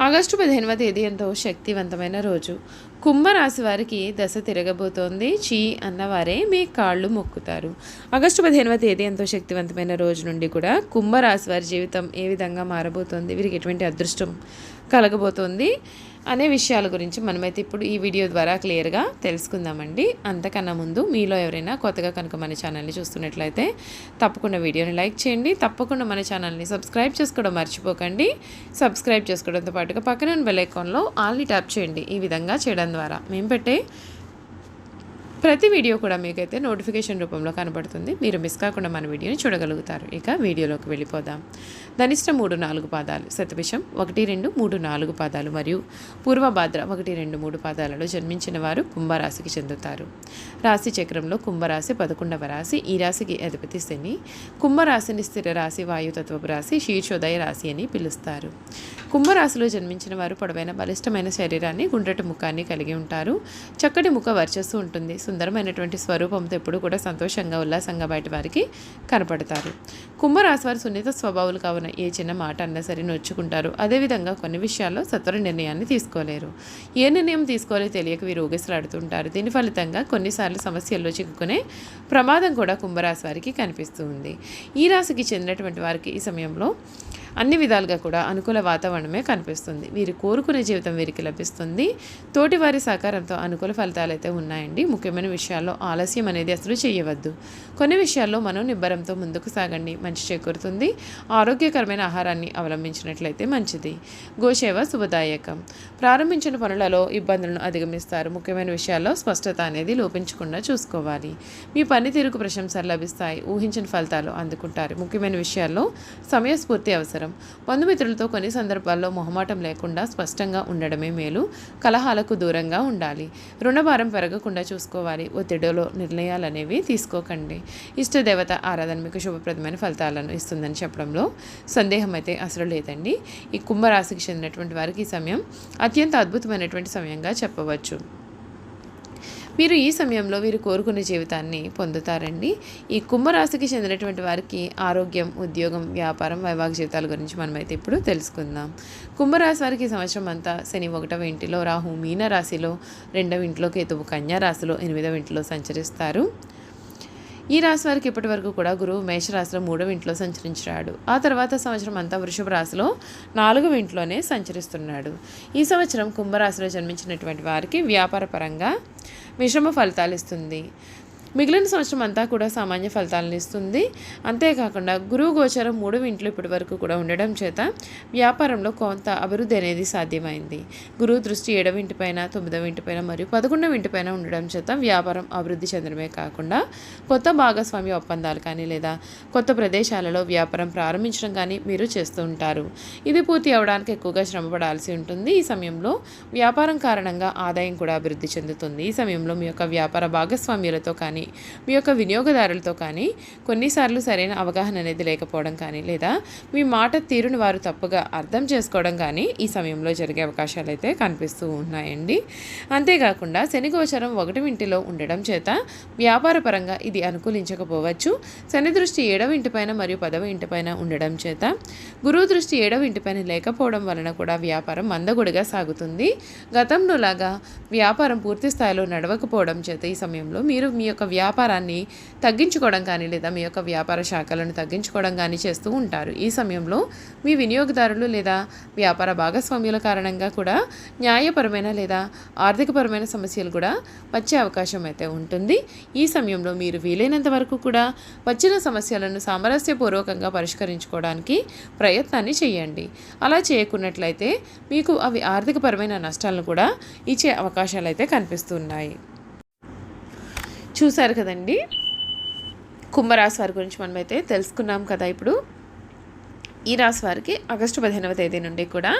August పదిహేనవ తేదీ ఎంతో శక్తివంతమైన రోజు. కుంభరాశి వారికి దశ తిరగబోతోంది. చీ అన్నవారే మీ కాళ్ళు మొక్కుతారు. ఆగస్టు పదిహేనవ తేదీ ఎంతో శక్తివంతమైన రోజు నుండి కూడా కుంభరాశి వారి జీవితం ఏ విధంగా మారబోతోంది? వీరికి ఎటువంటి అదృష్టం కలగబోతోంది? అనే విషయాల గురించి మనమైతే ఇప్పుడు ఈ వీడియో ద్వారా క్లియర్గా తెలుసుకుందామండి. అంతకన్నా ముందు మీలో ఎవరైనా కొత్తగా కనుక మన ఛానల్ని చూస్తున్నట్లయితే తప్పకుండా వీడియోని లైక్ చేయండి. తప్పకుండా మన ఛానల్ని సబ్స్క్రైబ్ చేసుకోవడం మర్చిపోకండి. సబ్స్క్రైబ్ చేసుకోవడంతో పాటుగా పక్కన ఉన్న బెల్ ఐకాన్లో ఆల్ని ట్యాప్ చేయండి. ఈ విధంగా చేయడం ద్వారా మేము పెట్టే ప్రతి వీడియో కూడా మీకైతే నోటిఫికేషన్ రూపంలో కనబడుతుంది. మీరు మిస్ కాకుండా మన వీడియోని చూడగలుగుతారు. ఇక వీడియోలోకి వెళ్ళిపోదాం. ధనిష్ట మూడు నాలుగు పాదాలు శతభిషం ఒకటి రెండు మూడు నాలుగు పాదాలు మరియు పూర్వభాద్ర ఒకటి రెండు మూడు పాదాలలో జన్మించిన వారు కుంభరాశికి చెందుతారు. రాశి చక్రంలో కుంభరాశి పదకొండవ రాశి ఈ రాశికి అధిపతి శని. కుంభరాశిని స్థిర రాశి వాయుతత్వపు రాశి శీర్షోదయ రాశి అని పిలుస్తారు. కుంభరాశిలో జన్మించిన వారు పొడవైన బలిష్టమైన శరీరాన్ని గుండ్రటి ముఖాన్ని కలిగి ఉంటారు. చక్కటి ముఖ వర్చస్సు ఉంటుంది. సుందరమైనటువంటి స్వరూపంతో ఎప్పుడు కూడా సంతోషంగా ఉల్లాసంగా బయట వారికి కనపడతారు. కుంభరాశి వారు సున్నిత స్వభావాలు కావున ఏ చిన్న మాట అన్నా సరే నొచ్చుకుంటారు. అదేవిధంగా కొన్ని విషయాల్లో సత్వర నిర్ణయాన్ని తీసుకోలేరు. ఏ నిర్ణయం తీసుకోవాలో తెలియక వీరు ఊగిసలాడుతుంటారు దీని ఫలితంగా కొన్నిసార్లు సమస్యల్లో చిక్కుకునే ప్రమాదం కూడా కుంభరాశి వారికి కనిపిస్తుంది ఈ రాశికి చెందినటువంటి వారికి ఈ సమయంలో అన్ని విధాలుగా కూడా అనుకూల వాతావరణమే కనిపిస్తుంది. వీరు కోరుకునే జీవితం వీరికి లభిస్తుంది. తోటి వారి సహకారంతో అనుకూల ఫలితాలు అయితే ఉన్నాయండి. ముఖ్యమైన విషయాల్లో ఆలస్యం అనేది అసలు చేయవద్దు. కొన్ని విషయాల్లో మనం నిబ్బరంతో ముందుకు సాగండి. మంచి చేకూరుతుంది. ఆరోగ్యకరమైన ఆహారాన్ని అవలంబించినట్లయితే మంచిది. గోసేవ శుభదాయకం. ప్రారంభించిన పనులలో ఇబ్బందులను అధిగమిస్తారు. ముఖ్యమైన విషయాల్లో స్పష్టత అనేది లోపించకుండా చూసుకోవాలి. మీ పనితీరుకు ప్రశంసలు లభిస్తాయి. ఊహించిన ఫలితాలు అందుకుంటారు. ముఖ్యమైన విషయాల్లో సమయస్ఫూర్తి అవసరం. బంధుమిత్రులతో కొన్ని సందర్భాల్లో మొహమాటం లేకుండా స్పష్టంగా ఉండడమే మేలు. కలహాలకు దూరంగా ఉండాలి. రుణభారం పెరగకుండా చూసుకోవాలి. ఒత్తిడిలో నిర్ణయాలు అనేవి తీసుకోకండి. ఇష్టదేవత ఆరాధన మీకు శుభప్రదమైన ఫలితాలను ఇస్తుందని చెప్పడంలో సందేహం అయితే అసలు లేదండి. ఈ కుంభరాశికి చెందినటువంటి వారికి ఈ సమయం అత్యంత అద్భుతమైనటువంటి సమయంగా చెప్పవచ్చు. మీరు ఈ సమయంలో వీరు కోరుకునే జీవితాన్ని పొందుతారండి. ఈ కుంభరాశికి చెందినటువంటి వారికి ఆరోగ్యం ఉద్యోగం వ్యాపారం వైవాహిక జీవితాల గురించి మనమైతే ఇప్పుడు తెలుసుకుందాం. కుంభరాశి వారికి సంవత్సరం అంతా శని ఒకటవ ఇంటిలో రాహు మీన రాశిలో రెండవ ఇంట్లో కేతువు కన్యా రాశిలో ఎనిమిదవ ఇంటిలో సంచరిస్తారు. ఈ రాశి వారికి ఇప్పటి వరకు కూడా గురువు మేషరాశిలో మూడవ ఇంట్లో సంచరించాడు. ఆ తర్వాత సంవత్సరం అంతా వృషభ రాశిలో నాలుగవ ఇంట్లోనే సంచరిస్తున్నాడు. ఈ సంవత్సరం కుంభరాశిలో జన్మించినటువంటి వారికి వ్యాపార పరంగా మిశ్రమ ఫలితాలు ఇస్తుంది. మిగిలిన సంవత్సరం అంతా కూడా సామాన్య ఫలితాలను ఇస్తుంది. అంతేకాకుండా గురువు గోచరం మూడవ ఇంట్లో ఇప్పటి వరకు కూడా ఉండడం చేత వ్యాపారంలో కొంత అభివృద్ధి అనేది సాధ్యమైంది. గురువు దృష్టి ఏడవ ఇంటిపైన తొమ్మిదవ ఇంటిపైన మరియు పదకొండవ ఇంటిపైన ఉండడం చేత వ్యాపారం అభివృద్ధి చెందడమే కాకుండా కొత్త భాగస్వామ్య ఒప్పందాలు కానీ లేదా కొత్త ప్రదేశాలలో వ్యాపారం ప్రారంభించడం కానీ మీరు చేస్తూ ఉంటారు. ఇది పూర్తి అవడానికి ఎక్కువగా శ్రమపడాల్సి ఉంటుంది. ఈ సమయంలో వ్యాపారం కారణంగా ఆదాయం కూడా అభివృద్ధి చెందుతుంది. ఈ సమయంలో మీ యొక్క వ్యాపార భాగస్వామ్యులతో కానీ మీ యొక్క వినియోగదారులతో కానీ కొన్నిసార్లు సరైన అవగాహన అనేది లేకపోవడం కానీ లేదా మీ మాట తీరుని వారు తప్పుగా అర్థం చేసుకోవడం కానీ ఈ సమయంలో జరిగే అవకాశాలు అయితే కనిపిస్తూ ఉన్నాయండి. అంతేకాకుండా శని గోచరం ఒకటి ఇంటిలో ఉండడం చేత వ్యాపార పరంగా ఇది అనుకూలించకపోవచ్చు. శని దృష్టి ఏడవ ఇంటిపైన మరియు పదవ ఇంటిపైన ఉండడం చేత గురువు దృష్టి ఏడవ ఇంటిపైన లేకపోవడం వలన కూడా వ్యాపారం మందగుడిగా సాగుతుంది. గతంలో లాగా వ్యాపారం పూర్తి స్థాయిలో నడవకపోవడం చేత ఈ సమయంలో మీరు మీ యొక్క వ్యాపారాన్ని తగ్గించుకోవడం కానీ లేదా మీ యొక్క వ్యాపార శాఖలను తగ్గించుకోవడం కానీ చేస్తూ ఉంటారు. ఈ సమయంలో మీ వినియోగదారులు లేదా వ్యాపార భాగస్వామ్యుల కారణంగా కూడా న్యాయపరమైన లేదా ఆర్థికపరమైన సమస్యలు కూడా వచ్చే అవకాశం అయితే ఉంటుంది. ఈ సమయంలో మీరు వీలైనంత వరకు కూడా వచ్చిన సమస్యలను సామరస్యపూర్వకంగా పరిష్కరించుకోవడానికి ప్రయత్నాన్ని చేయండి. అలా చేయకున్నట్లయితే మీకు అవి ఆర్థికపరమైన నష్టాలను కూడా ఇచ్చే అవకాశాలు అయితే కనిపిస్తున్నాయి. చూశారు కదండి? కుంభరాశి వారి గురించి మనమైతే తెలుసుకున్నాం కదా ఇప్పుడు. ఈ రాశి వారికి ఆగస్టు పదిహేనవ తేదీ నుండి కూడా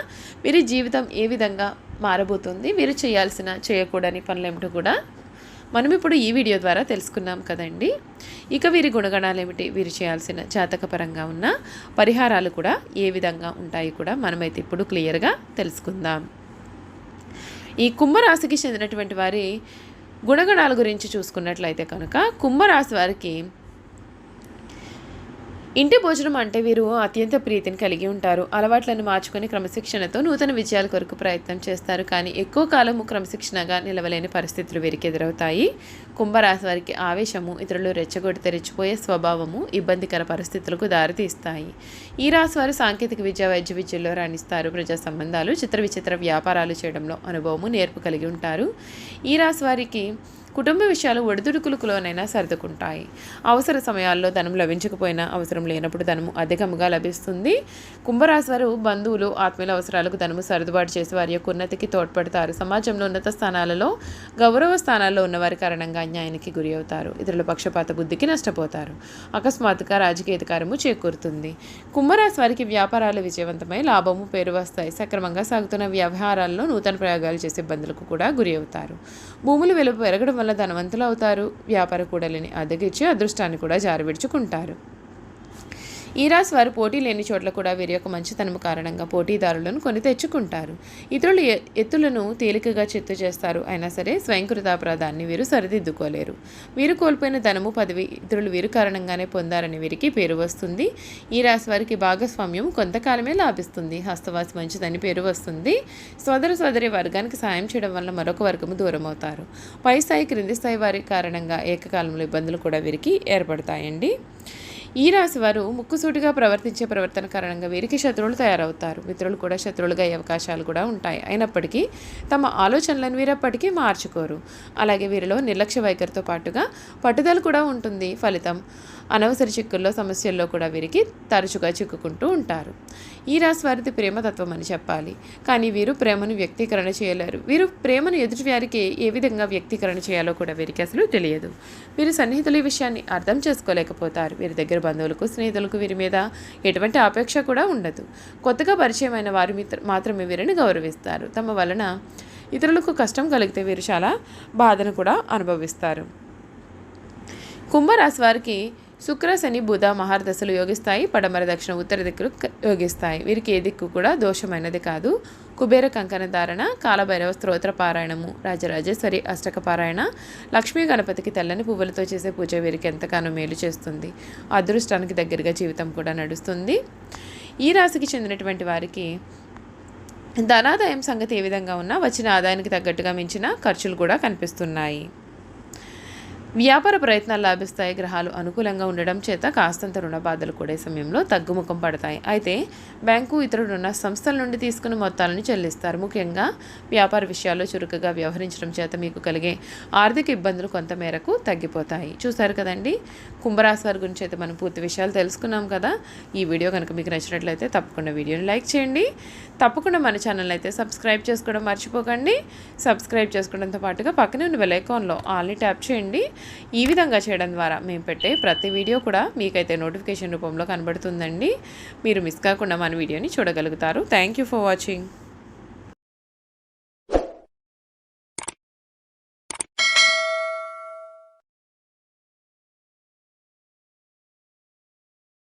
వీరి జీవితం ఏ విధంగా మారబోతుంది వీరు చేయాల్సిన చేయకూడని పనులు ఏమిటో కూడా మనం ఇప్పుడు ఈ వీడియో ద్వారా తెలుసుకున్నాం కదండి. ఇక వీరి గుణగణాలు ఏమిటి? వీరు చేయాల్సిన జాతకపరంగా ఉన్న పరిహారాలు కూడా ఏ విధంగా ఉంటాయి కూడా మనమైతే ఇప్పుడు క్లియర్గా తెలుసుకుందాం. ఈ కుంభరాశికి చెందినటువంటి వారి గుణగణాల గురించి చూసుకున్నట్లయితే కనుక కుంభరాశి వారికి ఇంటి భోజనం అంటే వీరు అత్యంత ప్రీతిని కలిగి ఉంటారు. అలవాట్లను మార్చుకుని క్రమశిక్షణతో నూతన విజయాల కొరకు ప్రయత్నం చేస్తారు. కానీ ఎక్కువ కాలము క్రమశిక్షణగా నిలవలేని పరిస్థితులు వీరికి ఎదురవుతాయి. కుంభరాశి వారికి ఆవేశము ఇతరులు రెచ్చగొట్టి తెరిచిపోయే స్వభావము ఇబ్బందికర పరిస్థితులకు దారితీస్తాయి. ఈ రాశి వారు సాంకేతిక విద్య వైద్య విద్యల్లో రాణిస్తారు. ప్రజా సంబంధాలు చిత్ర విచిత్ర వ్యాపారాలు చేయడంలో అనుభవము నేర్పు కలిగి ఉంటారు. ఈ రాశి వారికి కుటుంబ విషయాలు ఒడిదుడుకులకులోనైనా సర్దుకుంటాయి. అవసర సమయాల్లో ధనం లభించకపోయినా అవసరం లేనప్పుడు ధనము అధికంగా లభిస్తుంది. కుంభరాశి వారు బంధువులు ఆత్మీయుల అవసరాలకు ధనము సర్దుబాటు చేసి వారి యొక్క ఉన్నతికి తోడ్పడతారు. సమాజంలో ఉన్నత స్థానాలలో గౌరవ స్థానాల్లో ఉన్నవారి కారణంగా అన్యాయానికి గురి అవుతారు. ఇతరుల పక్షపాత బుద్ధికి నష్టపోతారు. అకస్మాత్తుగా రాజకీయ అధికారము చేకూరుతుంది. కుంభరాశి వారికి వ్యాపారాలు విజయవంతమై లాభము పేరు వస్తాయి. సక్రమంగా సాగుతున్న వ్యవహారాల్లో నూతన ప్రయోగాలు చేసే ఇబ్బందులకు కూడా గురి అవుతారు. భూములు వెలుపు పెరగడం వల్ల ధనవంతులు అవుతారు. వ్యాపార కూడలిని అద్దెకిచ్చి అదృష్టాన్ని కూడా జారవిడుచుకుంటారు. ఈ రాశి వారు పోటీ లేని చోట్ల కూడా వీరి యొక్క మంచితనం కారణంగా పోటీదారులను కొని తెచ్చుకుంటారు. ఇతరులు ఎ- ఎత్తులను తేలికగా చెత్తు చేస్తారు. అయినా సరే స్వయంకృతాపరాధాన్ని వీరు సరిదిద్దుకోలేరు. వీరు కోల్పోయిన ధనము పదవి ఇతరులు వీరు కారణంగానే పొందారని వీరికి పేరు వస్తుంది. ఈ రాశి వారికి భాగస్వామ్యం కొంతకాలమే లాభిస్తుంది. హస్తవాసి మంచిదని పేరు వస్తుంది. సోదర సోదరి వర్గానికి సాయం చేయడం వల్ల మరొక వర్గము దూరం అవుతారు పై స్థాయి క్రింది స్థాయి వారి కారణంగా ఏకకాలంలో ఇబ్బందులు కూడా వీరికి ఏర్పడతాయండి. ఈ రాశి వారు ముక్కుసూటిగా ప్రవర్తించే ప్రవర్తన కారణంగా వీరికి శత్రువులు తయారవుతారు. మిత్రులు కూడా శత్రువులుగా అయ్యే అవకాశాలు కూడా ఉంటాయి. అయినప్పటికీ తమ ఆలోచనలను వీరప్పటికీ మార్చుకోరు. అలాగే వీరిలో నిర్లక్ష్య వైఖరితో పాటుగా పట్టుదల కూడా ఉంటుంది. ఫలితం అనవసర చిక్కుల్లో సమస్యల్లో కూడా వీరికి తరచుగా చిక్కుకుంటూ ఉంటారు. ఈ రాశి వారిది ప్రేమతత్వం అని చెప్పాలి. కానీ వీరు ప్రేమను వ్యక్తీకరణ చేయలేరు. వీరు ప్రేమను ఎదుటి వారికి ఏ విధంగా వ్యక్తీకరణ చేయాలో కూడా వీరికి అసలు తెలియదు. వీరు సన్నిహితుల ఈ విషయాన్ని అర్థం చేసుకోలేకపోతారు. వీరి దగ్గర బంధువులకు స్నేహితులకు వీరి మీద ఎటువంటి ఆపేక్ష కూడా ఉండదు. కొత్తగా పరిచయమైన వారు మిత్ర మాత్రమే వీరిని గౌరవిస్తారు. తమ వలన ఇతరులకు కష్టం కలిగితే వీరు చాలా బాధను కూడా అనుభవిస్తారు. కుంభరాశి వారికి శుక్ర శని బుధ మహారదశలు యోగిస్తాయి. పడమర దక్షిణ ఉత్తర దిక్కులు యోగిస్తాయి. వీరికి ఏ దిక్కు కూడా దోషమైనది కాదు. కుబేర కంకణ ధారణ కాలభైరవ స్తోత్ర పారాయణము రాజరాజేశ్వరి అష్టక పారాయణ లక్ష్మీ గణపతికి తెల్లని పువ్వులతో చేసే పూజ వీరికి ఎంతగానో మేలు చేస్తుంది. అదృష్టానికి దగ్గరగా జీవితం కూడా నడుస్తుంది. ఈ రాశికి చెందినటువంటి వారికి ధనాదాయం సంగతి ఏ విధంగా ఉన్నా వచ్చిన ఆదాయానికి తగ్గట్టుగా మించిన ఖర్చులు కూడా కనిపిస్తున్నాయి. వ్యాపార ప్రయత్నాలు లాభిస్తాయి. గ్రహాలు అనుకూలంగా ఉండడం చేత కాస్తంత రుణ బాధలు కూడా ఈ సమయంలో తగ్గుముఖం పడతాయి. అయితే బ్యాంకు ఇతర రుణ సంస్థల నుండి తీసుకున్న మొత్తాలను చెల్లిస్తారు. ముఖ్యంగా వ్యాపార విషయాల్లో చురుకుగా వ్యవహరించడం చేత మీకు కలిగే ఆర్థిక ఇబ్బందులు కొంత మేరకు తగ్గిపోతాయి. చూసారు కదండి? కుంభరాశి వారి గురించి అయితే మనం పూర్తి విషయాలు తెలుసుకున్నాం కదా. ఈ వీడియో కనుక మీకు నచ్చినట్లయితే తప్పకుండా వీడియోని లైక్ చేయండి. తప్పకుండా మన ఛానల్ అయితే సబ్స్క్రైబ్ చేసుకోవడం మర్చిపోకండి. సబ్స్క్రైబ్ చేసుకోవడంతో పాటుగా పక్కనే ఉన్న బెల్ ఐకాన్లో ఆల్ని ట్యాప్ చేయండి. ఈ విధంగా చేయడం ద్వారా మేము పెట్టే ప్రతి వీడియో కూడా మీకైతే నోటిఫికేషన్ రూపంలో కనబడుతుందండి. మీరు మిస్ కాకుండా మన వీడియోని చూడగలుగుతారు. Thank you for watching